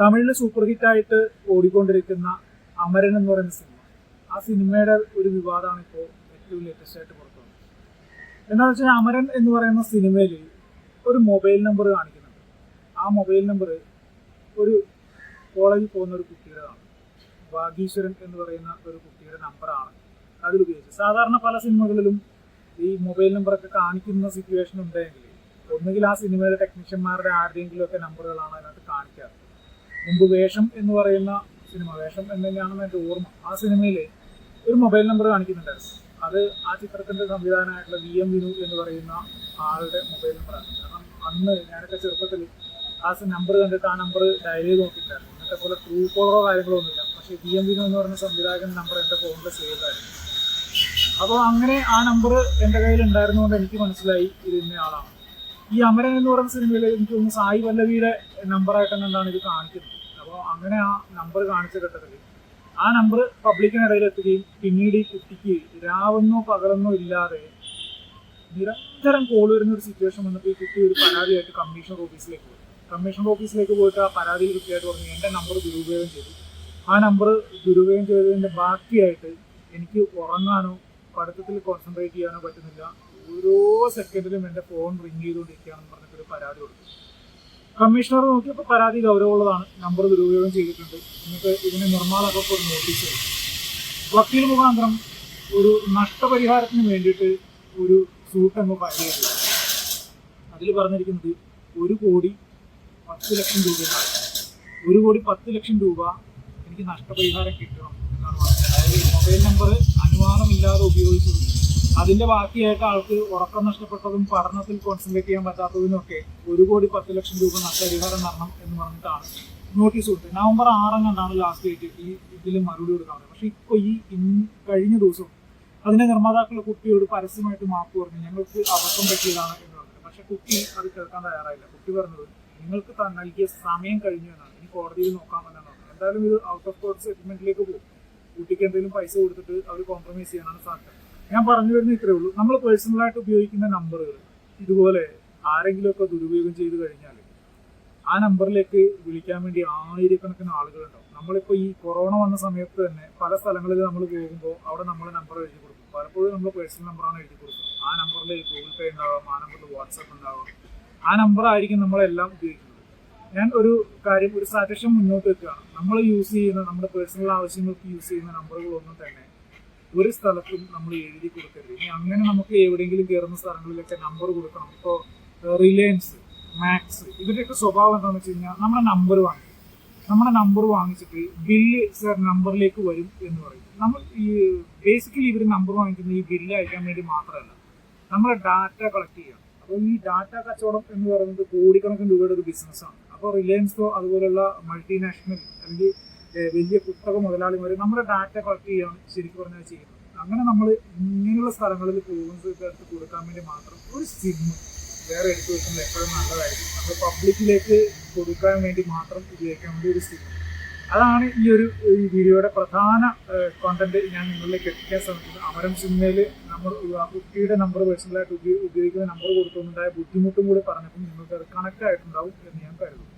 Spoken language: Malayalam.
തമിഴിൽ സൂപ്പർ ഹിറ്റായിട്ട് ഓടിക്കൊണ്ടിരിക്കുന്ന അമരൻ എന്ന് പറയുന്ന സിനിമ. ആ സിനിമയുടെ ഒരു വിവാദമാണ് ഇപ്പോൾ ഏറ്റവും ലേറ്റസ്റ്റ് ആയിട്ട് പുറത്തു വന്നത്. എന്താണെന്ന് വെച്ചാൽ അമരൻ എന്ന് പറയുന്ന സിനിമയിൽ ഒരു മൊബൈൽ നമ്പർ കാണിക്കുന്നുണ്ട്. ആ മൊബൈൽ നമ്പർ ഒരു കോളേജിൽ പോകുന്ന ഒരു കുട്ടിയുടേതാണ് ഭാഗീശ്വരൻ എന്ന് പറയുന്ന ഒരു കുട്ടിയുടെ നമ്പറാണ് അതിൽ ഉപയോഗിച്ചത്. സാധാരണ പല സിനിമകളിലും ഈ മൊബൈൽ നമ്പറൊക്കെ കാണിക്കുന്ന സിറ്റുവേഷൻ ഉണ്ടെങ്കിൽ ഒന്നുകിൽ ആ സിനിമയിലെ ടെക്നീഷ്യന്മാരുടെ ആരുടെയെങ്കിലും ഒക്കെ നമ്പറുകളാണ് അതിനകത്ത് കാണിക്കാറ്. മുമ്പ് വേഷം എന്ന് പറയുന്ന സിനിമ വേഷം എന്ന് തന്നെയാണെന്ന് എന്റെ ഓർമ്മ. ആ സിനിമയിൽ ഒരു മൊബൈൽ നമ്പർ കാണിക്കുന്നുണ്ടായിരുന്നു. അത് ആ ചിത്രത്തിന്റെ സംവിധാനമായിട്ടുള്ള വി എം വിനു എന്ന് പറയുന്ന ആളുടെ മൊബൈൽ നമ്പറാണ്. കാരണം അന്ന് ഞാനൊക്കെ ചെറുപ്പത്തിൽ ആ നമ്പർ കണ്ടിട്ട് ആ നമ്പർ ഡയൽ ചെയ്ത് നോക്കിയിട്ടുണ്ടായിരുന്നു. ഇന്നത്തെ പോലെ ട്രൂ കോളറോ കാര്യങ്ങളോ ഒന്നുമില്ല. പക്ഷേ വി എം വിനു എന്ന് പറഞ്ഞ സംവിധായകൻ നമ്പർ എന്റെ ഫോണിൽ സേവ് ആയിരുന്നു. അപ്പോൾ അങ്ങനെ ആ നമ്പർ എന്റെ കയ്യിൽ ഉണ്ടായിരുന്നുകൊണ്ട് എനിക്ക് മനസ്സിലായി ഇത് ഇന്ന ആളാണ്. ഈ അമരൻ എന്ന് പറയുന്ന സിനിമയിൽ എനിക്ക് തോന്നുന്നു സായി പല്ലവിയുടെ നമ്പറായിട്ട് എന്താണ് ഇത് കാണിക്കുന്നത്. അപ്പോൾ അങ്ങനെ ആ നമ്പർ കാണിച്ച ഘട്ടത്തിൽ ആ നമ്പർ പബ്ലിക്കിനിടയിൽ എത്തുകയും പിന്നീട് ഈ കുട്ടിക്ക് രാവെന്നോ പകലെന്നോ ഇല്ലാതെ നിരന്തരം കോൾ വരുന്ന ഒരു സിറ്റുവേഷൻ വന്നപ്പോൾ ഈ കുട്ടി ഒരു പരാതിയായിട്ട് കമ്മീഷണർ ഓഫീസിലേക്ക് പോയി. കമ്മീഷണർ ഓഫീസിലേക്ക് പോയിട്ട് ആ പരാതിയിൽ കുട്ടിയായിട്ട് പറഞ്ഞു എന്റെ നമ്പർ ദുരുപയോഗം ചെയ്തു. ആ നമ്പർ ദുരുപയോഗം ചെയ്തതിന്റെ ബാക്കിയായിട്ട് എനിക്ക് ഉറങ്ങാനോ പഠിത്തത്തിൽ കോൺസെൻട്രേറ്റ് ചെയ്യാനോ പറ്റുന്നില്ല. ഓരോ സെക്കൻഡിലും എന്റെ ഫോൺ റിങ് ചെയ്തുകൊണ്ടിരിക്കുകയാണെന്ന് പറഞ്ഞിട്ടൊരു പരാതി കൊടുത്തു. കമ്മീഷണർ നോക്കിയപ്പോൾ പരാതി ഗൗരവമുള്ളതാണ്. നമ്പർ ദുരുപയോഗം ചെയ്തിട്ടുണ്ട്. എന്നിട്ട് ഇതിന് നിർമ്മാണമൊക്കെ ഒരു നോട്ടീസ് വക്കീൽ മുഖാന്തരം ഒരു നഷ്ടപരിഹാരത്തിന് വേണ്ടിയിട്ട് ഒരു സൂട്ട് അങ്ങ് ഫയൽ ചെയ്തു. അതിൽ പറഞ്ഞിരിക്കുന്നത് ഒരു കോടി പത്ത് ലക്ഷം രൂപ ഒരു കോടി പത്ത് ലക്ഷം രൂപ എനിക്ക് നഷ്ടപരിഹാരം കിട്ടണം എന്നാണ് പറഞ്ഞത്. അതായത് മൊബൈൽ നമ്പർ അനുവാദമില്ലാതെ ഉപയോഗിച്ചത് അതിന്റെ ബാക്കിയായിട്ട് ആൾക്ക് ഉറക്കം നഷ്ടപ്പെട്ടതും പഠനത്തിൽ കോൺസെൻട്രേറ്റ് ചെയ്യാൻ പറ്റാത്തതിനൊക്കെ ഒരു കോടി പത്ത് ലക്ഷം രൂപ നഷ്ടപരിഹാരം തരണം എന്ന് പറഞ്ഞിട്ടാണ് നോട്ടീസ് കൊടുത്തത്. നവംബർ ആറാം കണ്ടാണ് ലാസ്റ്റ് ഡേറ്റ് ഈ ഇതിൽ മറുപടി കൊടുക്കാൻ പക്ഷെ ഇപ്പോൾ ഈ കഴിഞ്ഞ ദിവസം അതിന്റെ നിർമ്മാതാക്കൾ കുട്ടിയോട് പരസ്യമായിട്ട് മാപ്പ് പറഞ്ഞു ഞങ്ങൾക്ക് അബദ്ധം പറ്റിയതാണ് എന്ന് പറഞ്ഞത് പക്ഷെ കുട്ടി അത് കേൾക്കാൻ തയ്യാറായില്ല. കുട്ടി പറഞ്ഞത് നിങ്ങൾക്ക് നൽകിയ സമയം കഴിഞ്ഞു എന്നാണ്. ഇനി കോടതിയിൽ നോക്കാമെന്നാണ് എന്തായാലും ഇത് ഔട്ട് ഓഫ് കോർട്ട് സെറ്റിൽമെന്റിലേക്ക് പോകും. കുട്ടിക്ക് എന്തെങ്കിലും പൈസ കൊടുത്തിട്ട് അവർ കോംപ്രമൈസ് ചെയ്യാനാണ് സാധ്യത. ഞാൻ പറഞ്ഞു വരുന്ന ഇത്രേ ഉള്ളൂ. നമ്മൾ പേഴ്സണലായിട്ട് ഉപയോഗിക്കുന്ന നമ്പറുകൾ ഇതുപോലെ ആരെങ്കിലുമൊക്കെ ദുരുപയോഗം ചെയ്തു കഴിഞ്ഞാൽ ആ നമ്പറിലേക്ക് വിളിക്കാൻ വേണ്ടി ആയിരക്കണക്കിന് ആളുകളുണ്ടാവും. നമ്മളിപ്പോൾ ഈ കൊറോണ വന്ന സമയത്ത് തന്നെ പല സ്ഥലങ്ങളിൽ നമ്മൾ പോകുമ്പോൾ അവിടെ നമ്മൾ നമ്പർ എഴുതി കൊടുക്കും. പലപ്പോഴും നമ്മൾ പേഴ്സണൽ നമ്പറാണ് എഴുതി കൊടുക്കുന്നത്. ആ നമ്പറിൽ ഗൂഗിൾ പേ ഉണ്ടാവാം ആ നമ്പറിൽ വാട്സപ്പ് ഉണ്ടാവാം. ആ നമ്പറായിരിക്കും നമ്മളെല്ലാം ഉപയോഗിക്കുന്നത്. ഞാൻ ഒരു കാര്യം ഒരു സജഷൻ മുന്നോട്ട് വെക്കുകയാണ്. നമ്മൾ യൂസ് ചെയ്യുന്ന നമ്മുടെ പേഴ്സണൽ ആവശ്യങ്ങൾക്ക് യൂസ് ചെയ്യുന്ന നമ്പറുകളൊന്നും തന്നെ ഒരു സ്ഥലത്തും നമ്മൾ എഴുതി കൊടുക്കരുത്. ഇനി അങ്ങനെ നമുക്ക് എവിടെയെങ്കിലും കയറുന്ന സ്ഥലങ്ങളിലൊക്കെ നമ്പർ കൊടുക്കണം. ഇപ്പോൾ റിലയൻസ് മാക്സ് ഇവരുടെയൊക്കെ സ്വഭാവം എന്താണെന്ന് വെച്ച് കഴിഞ്ഞാൽ നമ്മുടെ നമ്പർ വാങ്ങി. നമ്മുടെ നമ്പർ വാങ്ങിച്ചിട്ട് ബില്ല് സർ നമ്പറിലേക്ക് വരും എന്ന് പറയും. നമ്മൾ ഈ ബേസിക്കലി ഇവർ നമ്പർ വാങ്ങിക്കുന്നത് ഈ ബില്ല് അയക്കാൻ വേണ്ടി മാത്രമല്ല. നമ്മുടെ ഡാറ്റ കളക്ട് ചെയ്യണം അപ്പോൾ ഈ ഡാറ്റ കച്ചവടം എന്ന് പറയുന്നത് കോടിക്കണക്കിന് രൂപയുടെ ഒരു ബിസിനസ്സാണ് അപ്പോൾ റിലയൻസോ അതുപോലുള്ള മൾട്ടിനാഷണൽ അല്ലെങ്കിൽ വലിയ കുത്തക മുതലാളിമാർ നമ്മുടെ ഡാറ്റ കളക്ട് ചെയ്യാണ് ശരിക്കും പറഞ്ഞാൽ ചെയ്യുന്നത്. അങ്ങനെ നമ്മൾ ഇങ്ങനെയുള്ള സ്ഥലങ്ങളിൽ പോകുന്ന എടുത്ത് കൊടുക്കാൻ വേണ്ടി മാത്രം ഒരു സിഗ്മ വേറെ എടുത്തു വെക്കുന്നത് എപ്പോഴും നല്ലതായിരിക്കും. നമ്മൾ പബ്ലിക്കിലേക്ക് കൊടുക്കാൻ വേണ്ടി മാത്രം ഉപയോഗിക്കാൻ വേണ്ടി ഒരു സിഗ്മ അതാണ് ഈ ഒരു വീഡിയോയുടെ പ്രധാന കോണ്ടന്റ് ഞാൻ നിങ്ങളിലേക്ക് എത്തിക്കാൻ ശ്രമിക്കുന്നത്. അമരം സിനിമയിൽ നമ്മൾ കുട്ടിയുടെ നമ്പർ പേഴ്സണലായിട്ട് ഉപയോഗിക്കുന്ന നമ്പർ കൊടുത്തുകൊണ്ടുണ്ടായ ബുദ്ധിമുട്ടും കൂടി പറഞ്ഞപ്പോൾ നിങ്ങൾക്ക് അത് കണക്റ്റായിട്ടുണ്ടാവും എന്ന് ഞാൻ കരുതുന്നു.